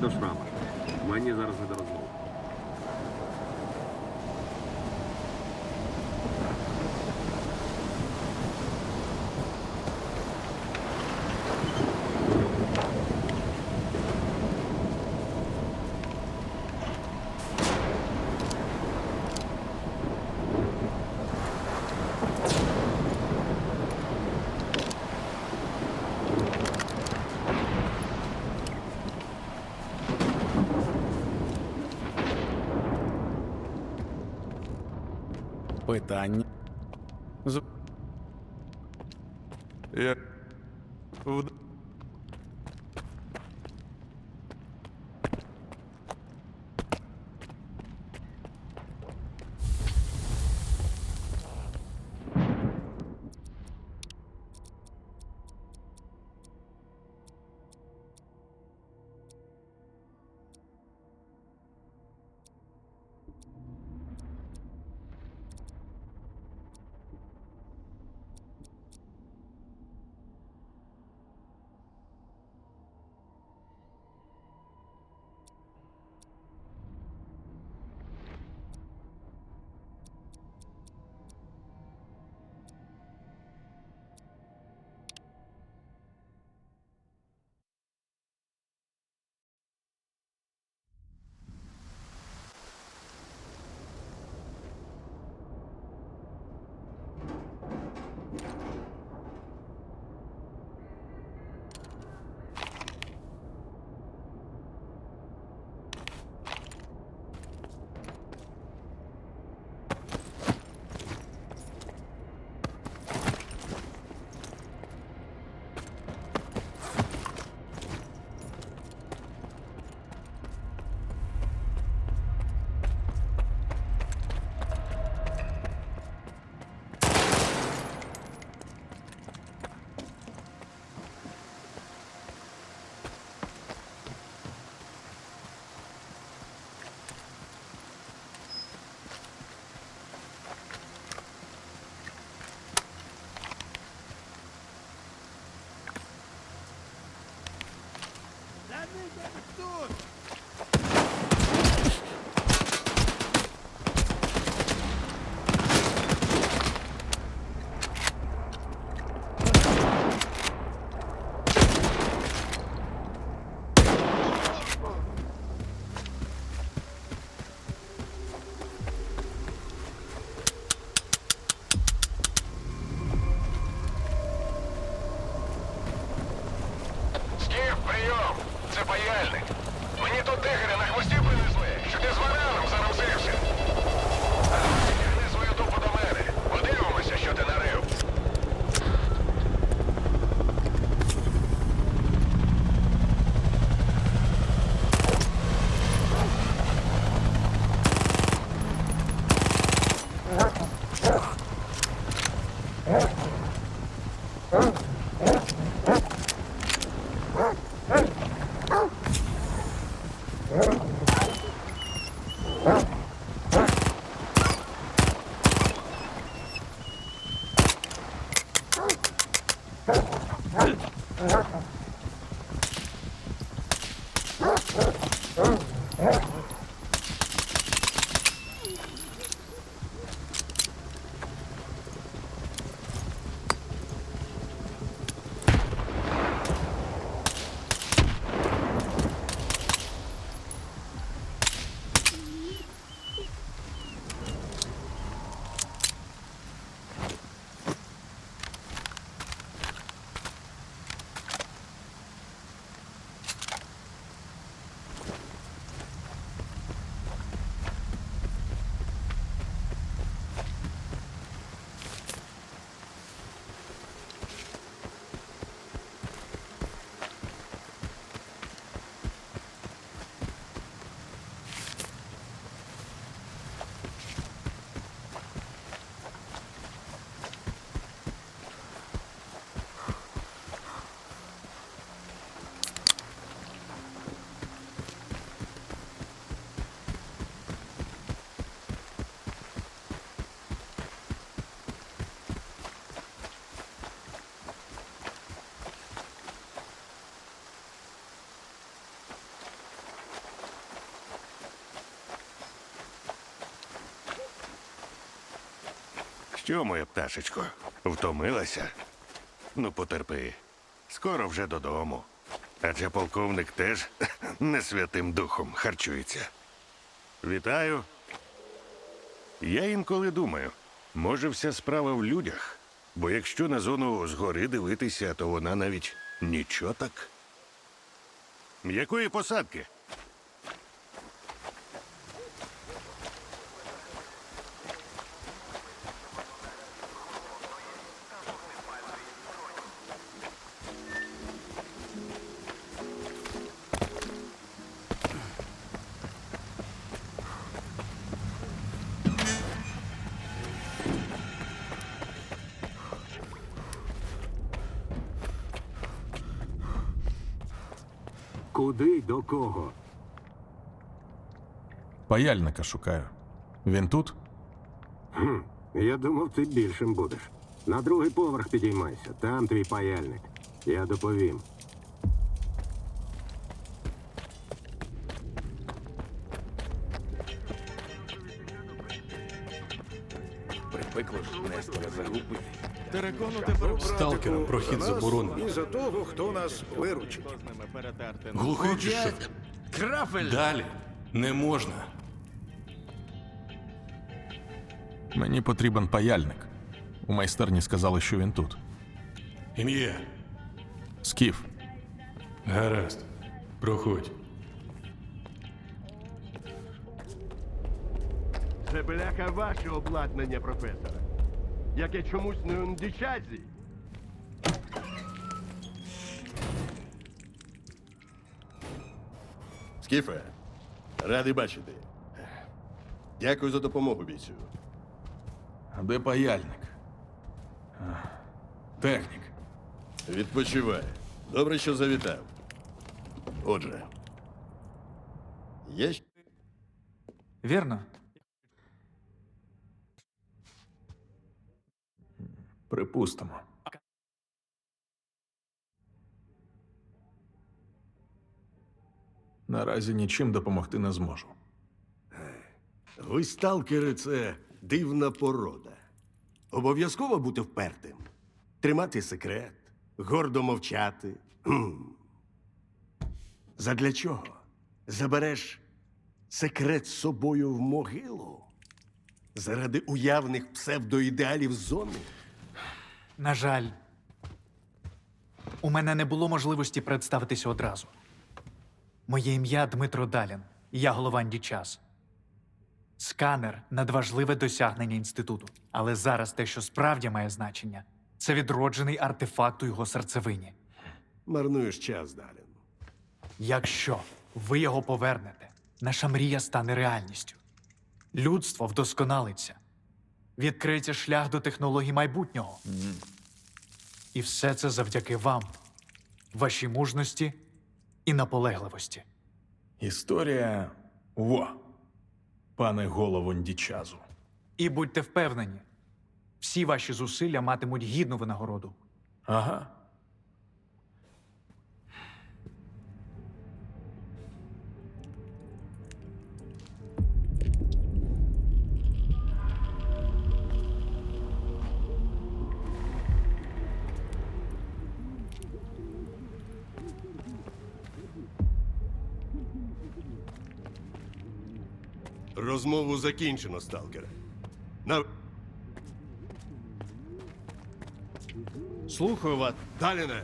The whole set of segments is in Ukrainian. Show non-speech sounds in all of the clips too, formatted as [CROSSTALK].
До шрама. Мені зараз не до розмови. Питання. З... Я... В... Скіф, Що, моя пташечко, втомилася? Ну, потерпи. Скоро вже додому. Адже полковник теж [LAUGHS] не святим духом харчується. Вітаю. Я інколи думаю, може, вся справа в людях. Бо якщо на зону згори дивитися, то вона навіть нічого так. Якої посадки? Куди й до кого? Паяльника шукаю. Він тут? Я думав, ти більшим будеш. На другий поверх підіймайся, там твій паяльник. Я доповім. Сталкерам прохід заборонено. І за того, хто нас виручить. Глухий чи що? Далі не можна. Мені потрібен паяльник. У майстерні сказали, що він тут. Ім'я. Скіф. Гаразд. Проходь. Це бляха ваше обладнання, професоре. Яке чомусь не у дичазі. Скіфе, радий бачити. Дякую за допомогу, бійцю. А де паяльник? Технік. Відпочивай. Добре, що завітав. Отже. Є Вірно? Припустимо. Наразі нічим допомогти не зможу. Ви, сталкери, це дивна порода. Обов'язково бути впертим, тримати секрет, гордо мовчати. Хм. Задля чого? Забереш секрет з собою в могилу? Заради уявних псевдоідеалів зони? На жаль, у мене не було можливості представитися одразу. Моє ім'я Дмитро Далін, і я голова Час. Сканер надважливе досягнення інституту. Але зараз те, що справді має значення, це відроджений артефакт у його серцевині. Марнуєш час, Далін. Якщо ви його повернете, наша мрія стане реальністю. Людство вдосконалиться. Відкриється шлях до технологій майбутнього. І все це завдяки вам, вашій мужності і наполегливості. Історія. Во. Пане голову. І будьте впевнені, всі ваші зусилля матимуть гідну винагороду. Ага. Розмову закінчено, сталкере. На... Слухаю вас, Даліне.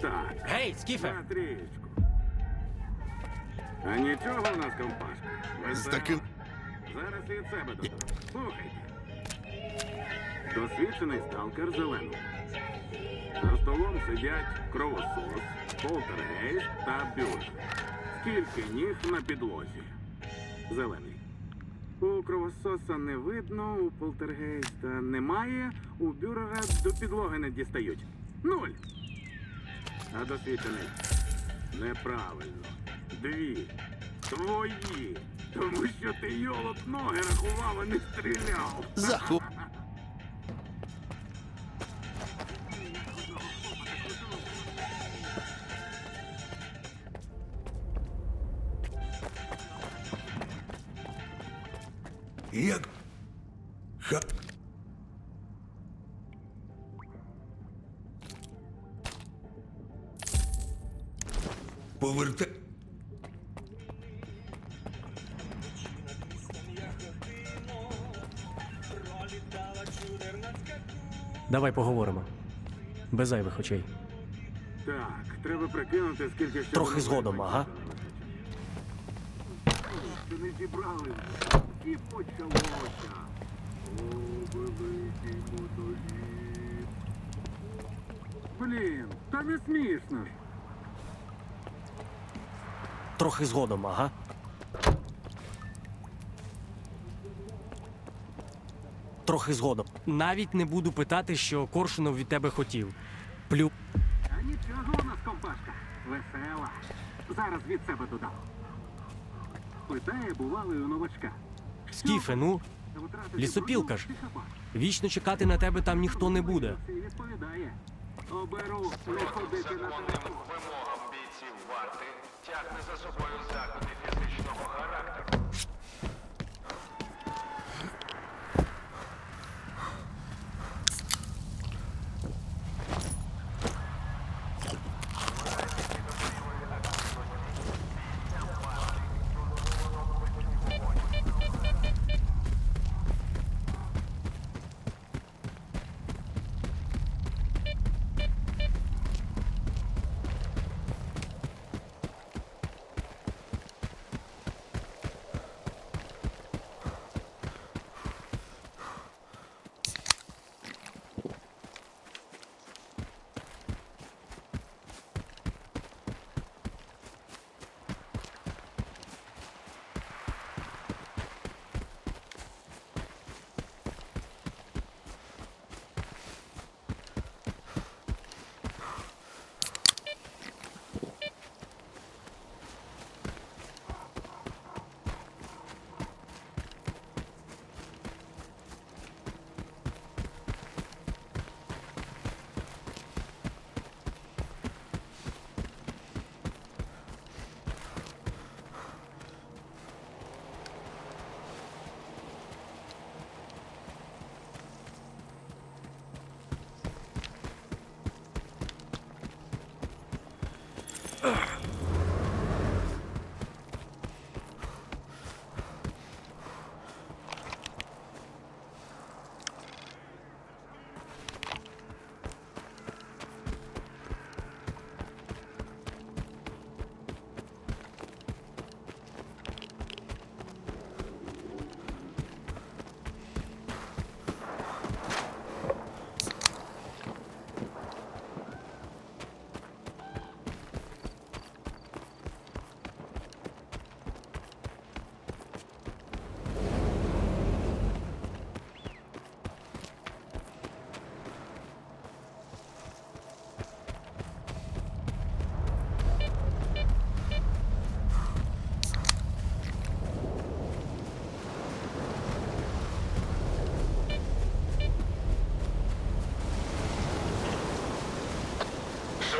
Так. Гей, Скіфе! На. А нічого у нас компашка. З таким. Зараз і від себе додам. Слухайте. Досвідчений сталкер зелений. За столом сидять кровосос, полтергейст та бюр. Скільки ніг на підлозі? Зелений. У кровососа не видно, у полтергейста немає, у бюрера до підлоги не дістають. Нуль. А досвідчений. Неправильно. Дві. Твої. Тому що ти йолоп ноги рахував, а не стріляв. Захоп. [LAUGHS] Давай поговоримо. Без зайвих очей. Так, треба прикинути, скільки ще. Трохи згодом, ага. навчання. Не зібрали. І почалося. О, великий мотоліт. Блін, та не смішно ж. Трохи згодом, ага. Трохи згодом. Навіть не буду питати, що Коршунов від тебе хотів. Плю. А нічого у нас компашка. Весела. Зараз від себе додам. Питає бувалий у новачка. Скіфе, ну, лісопілка ж. вічно чекати на тебе там ніхто не буде. Відповідає. Оберу не ходити на вимогам бійців варти тягне за собою заходи фізичного характеру.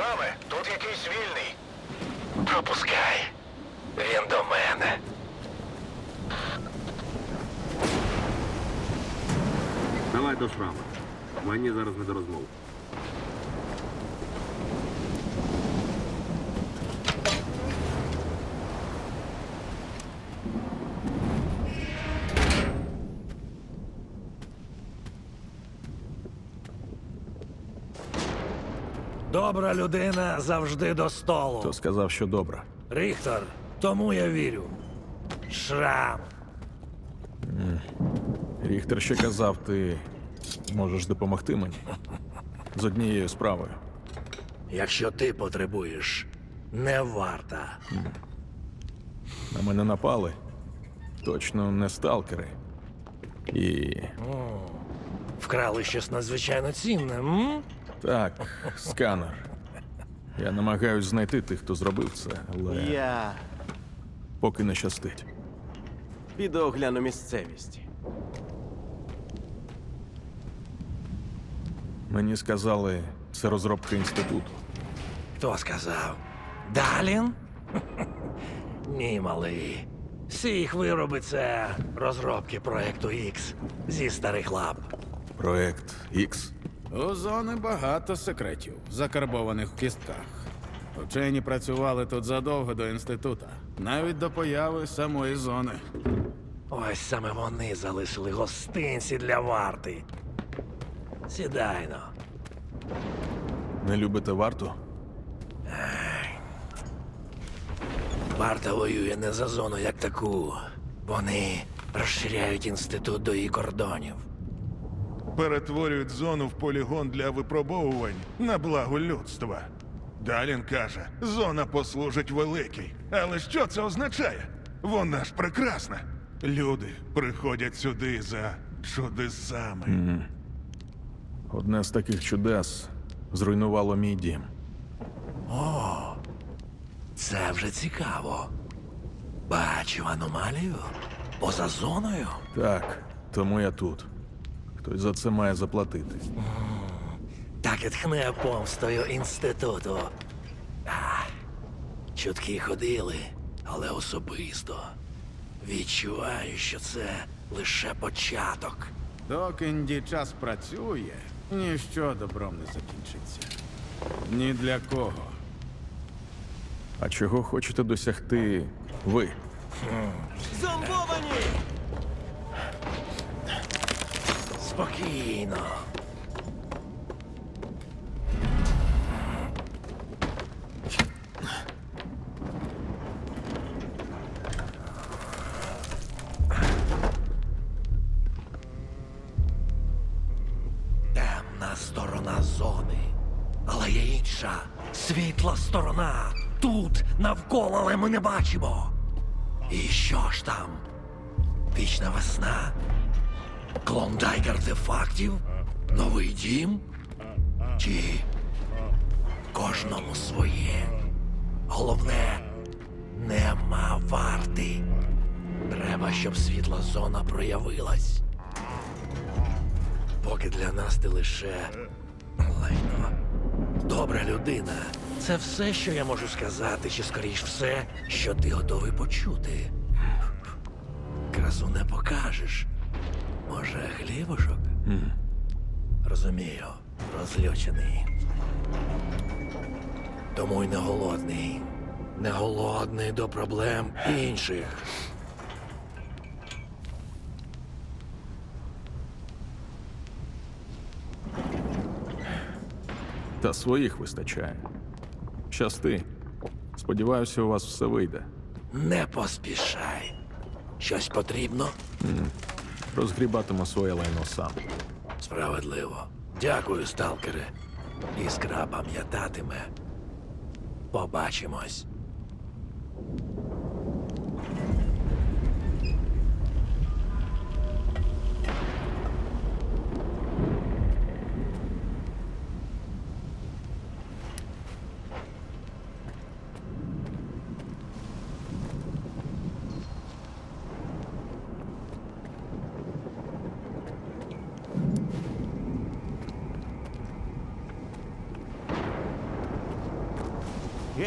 Вами тут якийсь вільний. Пропускай. Він до мене. Давай до шрама. Мені зараз не до розмов. Добра людина завжди до столу. Хто сказав, що добре? Ріхтор, тому я вірю. Шрам. Ріхтер ще казав, ти можеш допомогти мені з однією справою. Якщо ти потребуєш, не варта. На мене напали. Точно не сталкери. І Вкрали щось надзвичайно цінне, м? Так, сканер. Я намагаюсь знайти тих, хто зробив це, але Я поки не щастить. піду огляну місцевість. Мені сказали, це розробка інституту. Хто сказав? Далін? Ні, малий. Всі їх вироби це розробки проекту X зі старих лап. Проект X. У зони багато секретів, закарбованих в кістках. Вчені працювали тут задовго до інститута, навіть до появи самої зони. Ось саме вони залишили гостинці для варти. Сідайно. Не любите варту? Варта воює не за зону як таку. Вони розширяють інститут до її кордонів. Перетворюють зону в полігон для випробовувань на благо людства. Далін каже, зона послужить великій. Але що це означає? Вона ж прекрасна. Люди приходять сюди за чудесами. Одне з таких чудес зруйнувало мій дім. О, Це вже цікаво. Бачу аномалію поза зоною. Так, тому я тут. Хтось за це має заплатити. Так і тхне помстою інституту. А, чутки ходили, але особисто. Відчуваю, що це лише початок. Доки інді час працює, ніщо добром не закінчиться. Ні для кого. А чого хочете досягти ви? Зомбовані! Спокійно. Темна сторона зони. Але є інша світла сторона. Тут навколо, але ми не бачимо. І що ж там? Вічна весна. Клондайк артефактів? Новий дім? Чи кожному своє? Головне, нема варти. Треба, щоб світла зона проявилась. Поки для нас ти лише лайно. Добра людина. Це все, що я можу сказати, чи скоріш все, що ти готовий почути. Красу не покажеш. Може, хлібушок? Розумію, розлючений. Тому й не голодний. Не голодний до проблем інших. Та своїх вистачає. Щасти. Сподіваюся, у вас все вийде. Не поспішай. Щось потрібно? Розгрібатиму своє лайно сам. Справедливо. Дякую, сталкери. Іскра пам'ятатиме. Побачимось.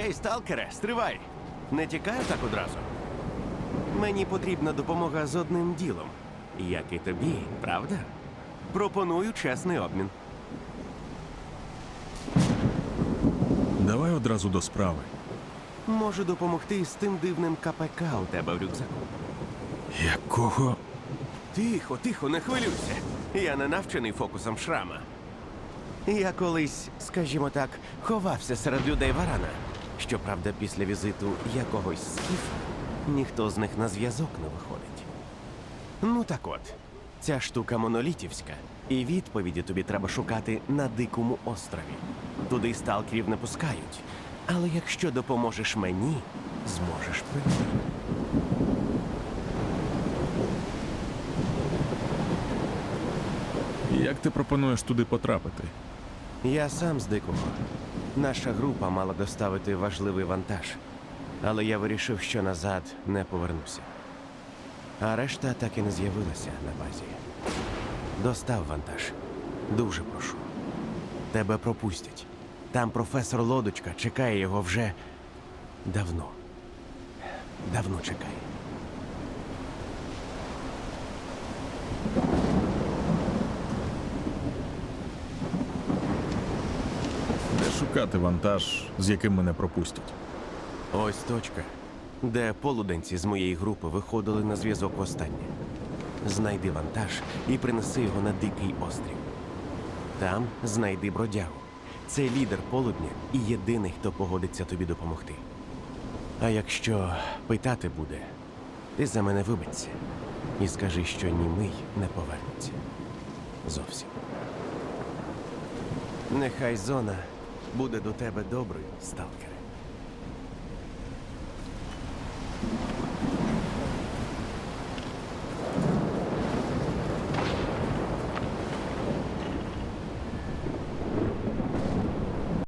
Гей, сталкере, стривай! Не тікаю так одразу. Мені потрібна допомога з одним ділом. Як і тобі, правда? Пропоную чесний обмін. Давай одразу до справи. Можу допомогти з тим дивним КПК у тебе в рюкзаку. Якого? Тихо, тихо, не хвилюйся. Я не навчений фокусом шрама. Я колись, скажімо так, ховався серед людей варана. Щоправда, після візиту якогось скіфа ніхто з них на зв'язок не виходить. Ну так от, ця штука монолітівська, і відповіді тобі треба шукати на дикому острові. Туди сталкерів не пускають. Але якщо допоможеш мені, зможеш прийти. Як ти пропонуєш туди потрапити? Я сам з дикого. Наша група мала доставити важливий вантаж, але я вирішив, що назад не повернуся. А решта так і не з'явилася на базі. Достав вантаж. Дуже прошу. Тебе пропустять. Там професор Лодочка чекає його вже давно. Давно чекає. Шукати вантаж, з яким мене пропустять. Ось точка, де полуденці з моєї групи виходили на зв'язок востаннє. Знайди вантаж і принеси його на дикий острів. Там знайди бродягу. Це лідер полудня і єдиний, хто погодиться тобі допомогти. А якщо питати буде, ти за мене вибачся і скажи, що німий не повернеться. Зовсім. Нехай зона буде до тебе доброю, сталкере.